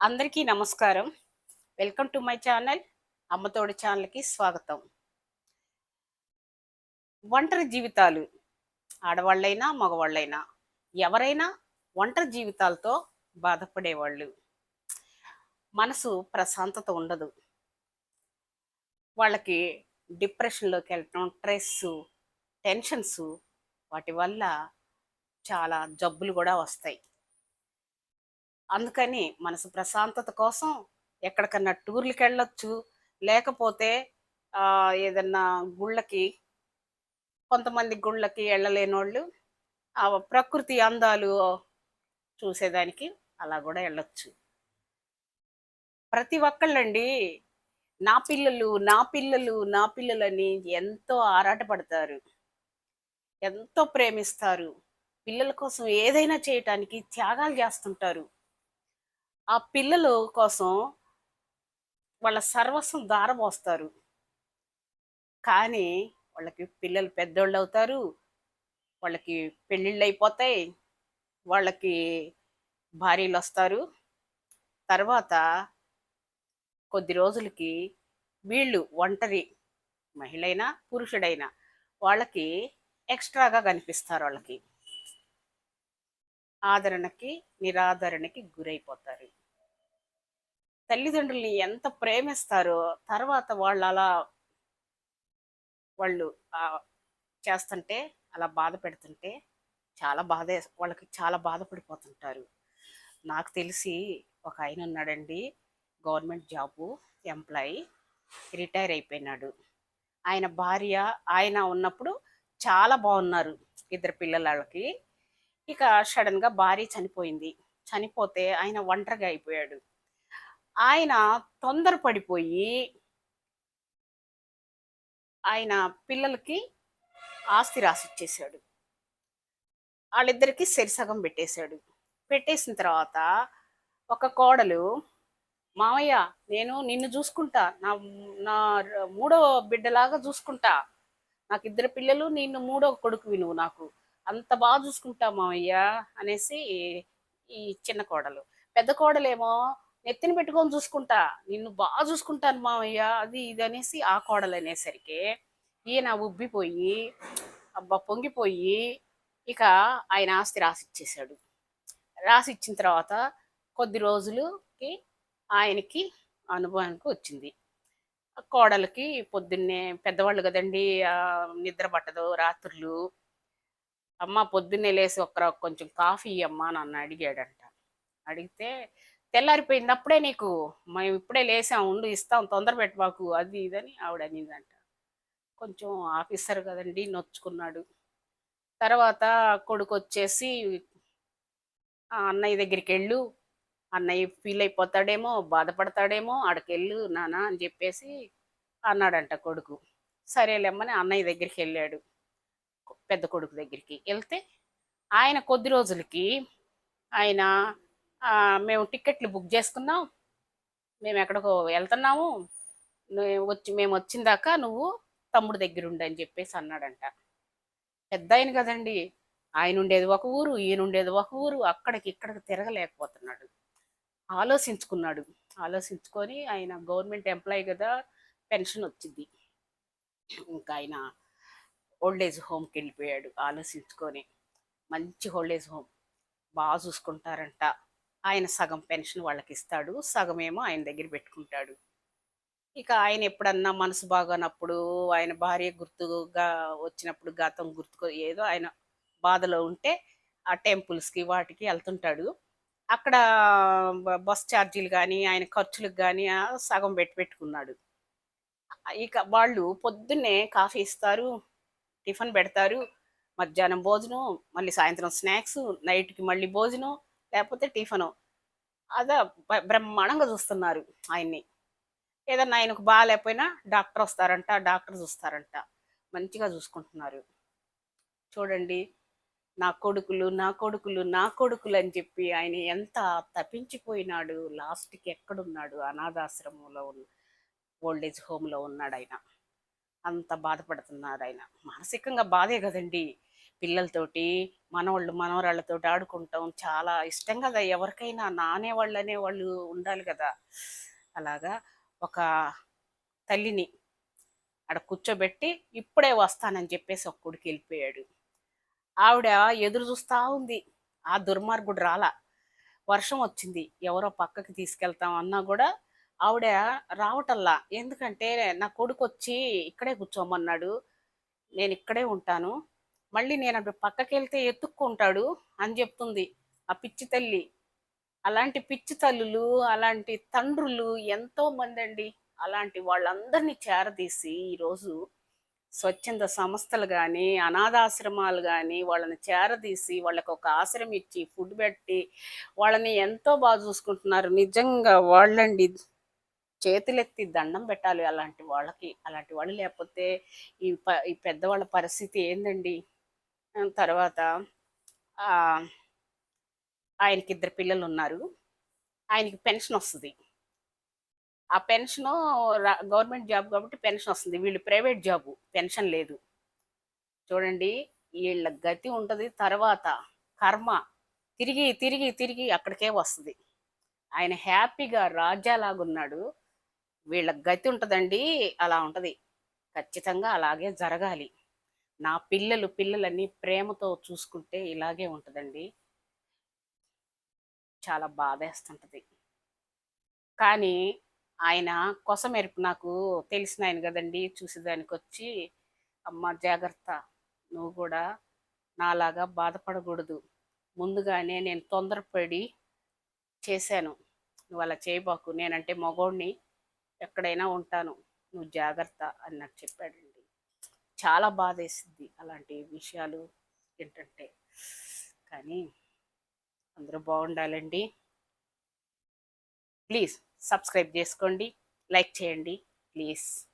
అందరికీ నమస్కారం. Welcome to my channel. అమ్మతోడి ఛానల్కి స్వాగతం. ఒంటరి జీవితాలు ఆడవాళ్ళైనా మగవాళ్ళైనా ఎవరైనా ఒంటరి జీవితాలతో బాధపడేవాళ్ళు. మనసు ప్రశాంతత ఉండదు. వాళ్ళకి డిప్రెషన్లోకి వెళ్ళటం స్ట్రెస్ టెన్షన్స్ వాటి వల్ల చాలా జబ్బులు కూడా వస్తాయి. అందుకని మనసు ప్రశాంతత కోసం ఎక్కడికన్నా టూర్లకి వెళ్ళొచ్చు లేకపోతే ఏదన్నా గుళ్ళకి కొంతమంది గుళ్ళకి వెళ్ళలేని వాళ్ళు ఆ ప్రకృతి అందాలు చూసేదానికి అలా కూడా వెళ్ళొచ్చు ప్రతి ఒక్కళ్ళండి నా పిల్లలు నా పిల్లలు నా పిల్లలని ఎంతో ఆరాటపడతారు. ఎంతో ప్రేమిస్తారు. పిల్లల కోసం ఏదైనా చేయటానికి త్యాగాలు చేస్తుంటారు. ఆ పిల్లల కోసం వాళ్ళ సర్వస్వం దారబోస్తారు కానీ వాళ్ళకి పిల్లలు పెద్దోళ్ళు అవుతారు వాళ్ళకి పెళ్ళిళ్ళు అయిపోతాయి వాళ్ళకి భార్యలు వస్తారు. తర్వాత కొద్ది రోజులకి వీళ్ళు ఒంటరి మహిళైనా పురుషుడైనా వాళ్ళకి ఎక్స్ట్రాగా కనిపిస్తారు వాళ్ళకి. ఆదరణకి నిరాదరణకి గురైపోతారు. తల్లిదండ్రుల్ని ఎంత ప్రేమిస్తారో తర్వాత వాళ్ళు అలా వాళ్ళు చేస్తుంటే అలా బాధ పెడుతుంటే చాలా బాధ వాళ్ళకి చాలా బాధపడిపోతుంటారు. నాకు తెలిసి ఒక ఆయన ఉన్నాడండి గవర్నమెంట్ జాబు ఎంప్లాయీ రిటైర్ అయిపోయినాడు. ఆయన భార్య ఆయన ఉన్నప్పుడు చాలా బాగున్నారు ఇద్దరు పిల్లలకి ఇక సడన్గా భార్య చనిపోయింది. చనిపోతే ఆయన ఒంటరిగా అయిపోయాడు. ఆయన తొందరపడిపోయి ఆయన పిల్లలకి ఆస్తి రాసిచ్చేసాడు వాళ్ళిద్దరికి సరిసగం పెట్టేశాడు. పెట్టేసిన తర్వాత ఒక కోడలు మామయ్య నేను నిన్ను చూసుకుంటా. నా నా మూడో బిడ్డలాగా చూసుకుంటా. నాకు ఇద్దరు పిల్లలు నిన్ను మూడో కొడుకువి నువ్వు నాకు. అంత బాగా చూసుకుంటా మామయ్య అనేసి ఈ చిన్న కోడలు. పెద్ద కోడలేమో నెత్తిన పెట్టుకొని చూసుకుంటా. నిన్ను బాగా చూసుకుంటాను మామయ్య అది ఇది అనేసి ఆ కోడలు అనేసరికి ఈయన ఉబ్బిపోయి అబ్బా పొంగిపోయి ఇక ఆయన ఆస్తి రాసిచ్చేశాడు. రాసిచ్చిన తర్వాత కొద్ది రోజులకి ఆయనకి అనుభవానికి వచ్చింది. కోడలకి పొద్దున్నే పెద్దవాళ్ళు కదండి నిద్ర పట్టదు రాత్రులు అమ్మ పొద్దున్నే లేసి ఒక కొంచెం కాఫీ అమ్మా నన్ను అడిగాడంట. అడిగితే తెల్లారిపోయింది అప్పుడే నీకు మేము ఇప్పుడే లేసాం ఉండు ఇస్తాం తొందర పెట్టబాకు అది ఇదని ఆవిడ అనిందంట. కొంచెం ఆఫీసర్ కదండి నొచ్చుకున్నాడు. తర్వాత కొడుకు వచ్చేసి ఆ అన్నయ్య దగ్గరికి వెళ్ళు అన్నయ్య ఫీల్ అయిపోతాడేమో బాధపడతాడేమో ఆడకెళ్ళు నానా అని చెప్పేసి అన్నాడంట కొడుకు. సరేలేమ్మని అన్నయ్య దగ్గరికి వెళ్ళాడు. పెద్ద కొడుకు దగ్గరికి వెళ్తే ఆయన కొద్ది రోజులకి ఆయన మేము టికెట్లు బుక్ చేసుకున్నాం. మేము ఎక్కడికో వెళ్తున్నాము. వచ్చి మేము వచ్చిందాకా నువ్వు తమ్ముడు దగ్గర ఉండు అని చెప్పేసి అన్నాడంట. పెద్ద ఆయన కదండి. ఆయన ఉండేది ఒక ఊరు ఈయన ఉండేది ఒక ఊరు. అక్కడికి ఇక్కడికి తిరగలేకపోతున్నాడు. ఆలోచించుకున్నాడు. ఆలోచించుకొని ఆయన గవర్నమెంట్ ఎంప్లాయీ కదా పెన్షన్ వచ్చింది. ఇంకా ఆయన ఓల్డ్ ఏజ్ హోమ్కి వెళ్ళిపోయాడు ఆలోచించుకొని. మంచి ఓల్డ్ ఏజ్ హోమ్ బాగా చూసుకుంటారంట. ఆయన సగం పెన్షన్ వాళ్ళకి ఇస్తాడు సగం ఏమో ఆయన దగ్గర పెట్టుకుంటాడు. ఇక ఆయన ఎప్పుడన్నా మనసు బాగానప్పుడు ఆయన భార్య గుర్తుగా వచ్చినప్పుడు గతం గుర్తుకో ఏదో ఆయన బాధలో ఉంటే ఆ టెంపుల్స్కి వాటికి వెళ్తుంటాడు. అక్కడ బస్ ఛార్జీలు కానీ ఆయన ఖర్చులకు కానీ సగం పెట్టి పెట్టుకున్నాడు. ఇక వాళ్ళు పొద్దున్నే కాఫీ ఇస్తారు టిఫిన్ పెడతారు. మధ్యాహ్నం భోజనం మళ్ళీ సాయంత్రం స్నాక్స్ నైట్కి మళ్ళీ భోజనం లేకపోతే టిఫను. అదా బ్రహ్మాండంగా చూస్తున్నారు ఆయన్ని. ఏదన్నా ఆయనకు బాగాలేకపోయినా డాక్టర్ వస్తారంట డాక్టర్ చూస్తారంట. మంచిగా చూసుకుంటున్నారు. చూడండి నా కొడుకులు నా కొడుకులు నా కొడుకులు అని చెప్పి ఆయన ఎంత తప్పించిపోయినాడు. లాస్ట్కి ఎక్కడున్నాడు? అనాథాశ్రమంలో ఉన్న ఓల్డేజ్ హోమ్లో ఉన్నాడు ఆయన. అంత బాధపడుతున్నారు ఆయన మానసికంగా బాధే కదండి. పిల్లలతోటి మనవాళ్ళు మనవరాళ్ళతోటి ఆడుకుంటాం. చాలా ఇష్టం కదా ఎవరికైనా నానే వాళ్ళు అనేవాళ్ళు ఉండాలి కదా. అలాగా ఒక తల్లిని ఆడ కూర్చోబెట్టి ఇప్పుడే వస్తానని చెప్పేసి ఒక కొడుకు వెళ్ళిపోయాడు. ఆవిడ ఎదురు చూస్తా ఉంది. ఆ దుర్మార్గుడు రాలా. వర్షం వచ్చింది. ఎవరో పక్కకి తీసుకెళ్తాం అన్నా కూడా ఆవిడ రావటల్లా. ఎందుకంటే నా కొడుకు వచ్చి ఇక్కడే కూర్చోమన్నాడు. నేను ఇక్కడే ఉంటాను. మళ్ళీ నేను అప్పుడు పక్కకి వెళ్తే ఎత్తుక్కుంటాడు అని చెప్తుంది ఆ పిచ్చి తల్లి. అలాంటి పిచ్చి తల్లులు అలాంటి తండ్రులు ఎంతో మంది అండి అలాంటి వాళ్ళందరినీ చేరదీసి ఈరోజు స్వచ్ఛంద సంస్థలు కానీ అనాథాశ్రమాలు కానీ వాళ్ళని చేరదీసి వాళ్ళకి ఒక ఆశ్రమం ఇచ్చి ఫుడ్ పెట్టి వాళ్ళని ఎంతో బాగా చూసుకుంటున్నారు. నిజంగా వాళ్ళండి చేతులెత్తి దండం పెట్టాలి అలాంటి వాళ్ళకి అలాంటి వాళ్ళు లేకపోతే ఈ ప ఈ పెద్దవాళ్ళ పరిస్థితి ఏందండి? తర్వాత ఆయనకి ఇద్దరు పిల్లలు ఉన్నారు. ఆయనకి పెన్షన్ వస్తుంది. ఆ పెన్షన్ గవర్నమెంట్ జాబ్ కాబట్టి పెన్షన్ వస్తుంది. వీళ్ళు ప్రైవేట్ జాబు పెన్షన్ లేదు. చూడండి వీళ్ళ గతి ఉంటుంది. తర్వాత కర్మ తిరిగి తిరిగి తిరిగి అక్కడికే వస్తుంది. ఆయన హ్యాపీగా రాజాలాగున్నాడు. వీళ్ళ గతి ఉంటుందండి అలా ఉంటుంది. ఖచ్చితంగా అలాగే జరగాలి. నా పిల్లలు పిల్లలన్నీ ప్రేమతో చూసుకుంటే ఇలాగే ఉంటుందండి. చాలా బాధేస్తుంటుంది. కానీ ఆయన కొసమెరుపు నాకు తెలిసిన ఆయన కదండి చూసేదానికి వచ్చి అమ్మ జాగ్రత్త నువ్వు కూడా నాలాగా బాధపడకూడదు. ముందుగానే నేను తొందరపడి చేశాను. నువ్వు అలా చేయబాకు. నేనంటే మగోడిని ఎక్కడైనా ఉంటాను. నువ్వు జాగ్రత్త అని నాకు చెప్పాడండి. చాలా బాధేసింది అలాంటి విషయాలు ఏంటంటే. కానీ అందరూ బాగుండాలండి. ప్లీజ్ సబ్స్క్రైబ్ చేసుకోండి. లైక్ చేయండి. ప్లీజ్.